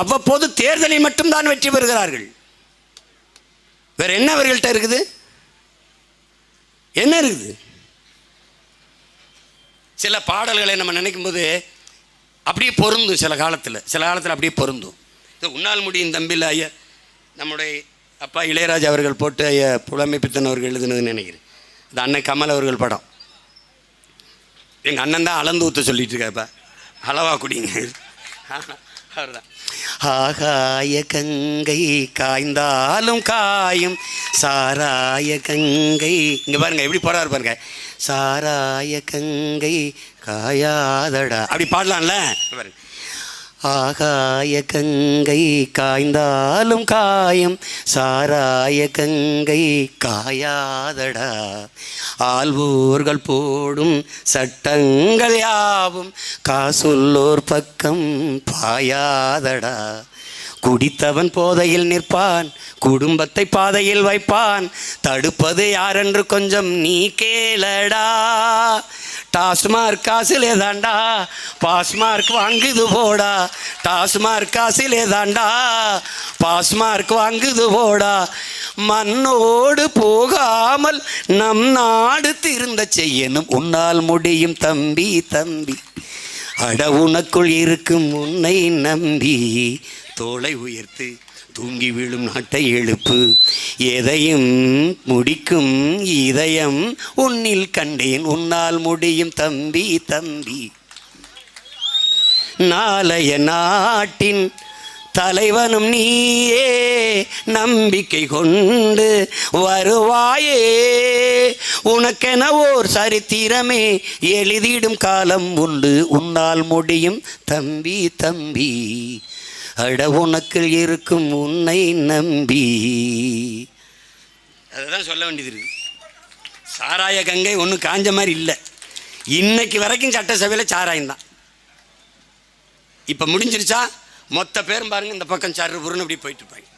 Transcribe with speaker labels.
Speaker 1: அவ்வப்போது தேர்தலில் மட்டும்தான் வெற்றி பெறுகிறார்கள். வேற என்ன அவர்கள்ட்ட இருக்குது? என்ன இருக்குது? சில பாடல்களை நம்ம நினைக்கும் போது அப்படியே பொருந்தும் சில காலத்தில். சில காலத்தில் அப்படியே பொருந்தும். இது உன்னால் முடியும் தம்பியில் ஐயா. நம்முடைய அப்பா இளையராஜா அவர்கள் போட்டு ஐயா புலமை பித்தன் அவர்கள் எழுதுனதுன்னு நினைக்கிறேன். இது அண்ணன் கமல் அவர்கள் படம். எங்கள் அண்ணன் தான் அளந்து ஊற்ற சொல்லிட்டு இருக்காப்பா அளவா குடிங்க. அவர்தான் ஆகாய கங்கை காய்ந்தாலும் காயும். சாராய கங்கை இங்கே பாருங்க எப்படி போறாரு பாருங்க. சாராய கங்கை காயாதடா. அப்படி பாடலாம்ல? பாருங்க. ஆகாய கங்கை காய்ந்தாலும் காயம் சாராய கங்கை காயாதடா. ஆள்வோர்கள் போடும் சட்டங்கள் யாவும் காசுள்ளோர் பக்கம் பாயாதடா. குடித்தவன் போதையில் நிற்பான் குடும்பத்தை பாதையில் வைப்பான். தடுப்பது யாரென்று கொஞ்சம் நீ கேளடா. டாஸ்மார்க் காசிலே தாண்டா. பாஸ்மார்க் வாங்குது போடா. டாஸ்மார்க் காசிலே தாண்டா. பாஸ்மார்க் வாங்குது போடா. மண்ணோடு போகாமல் நம் நாடு திருந்த செய்யணும். உன்னால் முடியும் தம்பி தம்பி. அட உனக்குள் இருக்கும் உன்னை நம்பி தோலை உயர்த்து தூங்கி விழும் நாட்டை எழுப்பு. எதையும் முடிக்கும் இதயம் உன்னில் கண்டேன். உன்னால் முடியும் தம்பி தம்பி. நாளைய நாட்டின் தலைவனும் நீயே நம்பிக்கை கொண்டு வருவாயே. உனக்கென ஓர் சரித்திரமே எழுதிடும் காலம் உண்டு. உன்னால் முடியும் தம்பி தம்பி. அட உனக்குள் இருக்கும் உன்னை நம்பி. அதுதான் சொல்ல வேண்டியது இருக்கு. சாராய கங்கை ஒன்றும் காஞ்ச மாதிரி இல்லை. இன்னைக்கு வரைக்கும் சட்டசபையில் சாராயம் தான். இப்போ முடிஞ்சிருச்சா? மொத்த பேரும் பாருங்கள் இந்த பக்கம் சாரு புருன்னு அப்படி போயிட்டு இருப்பாங்க.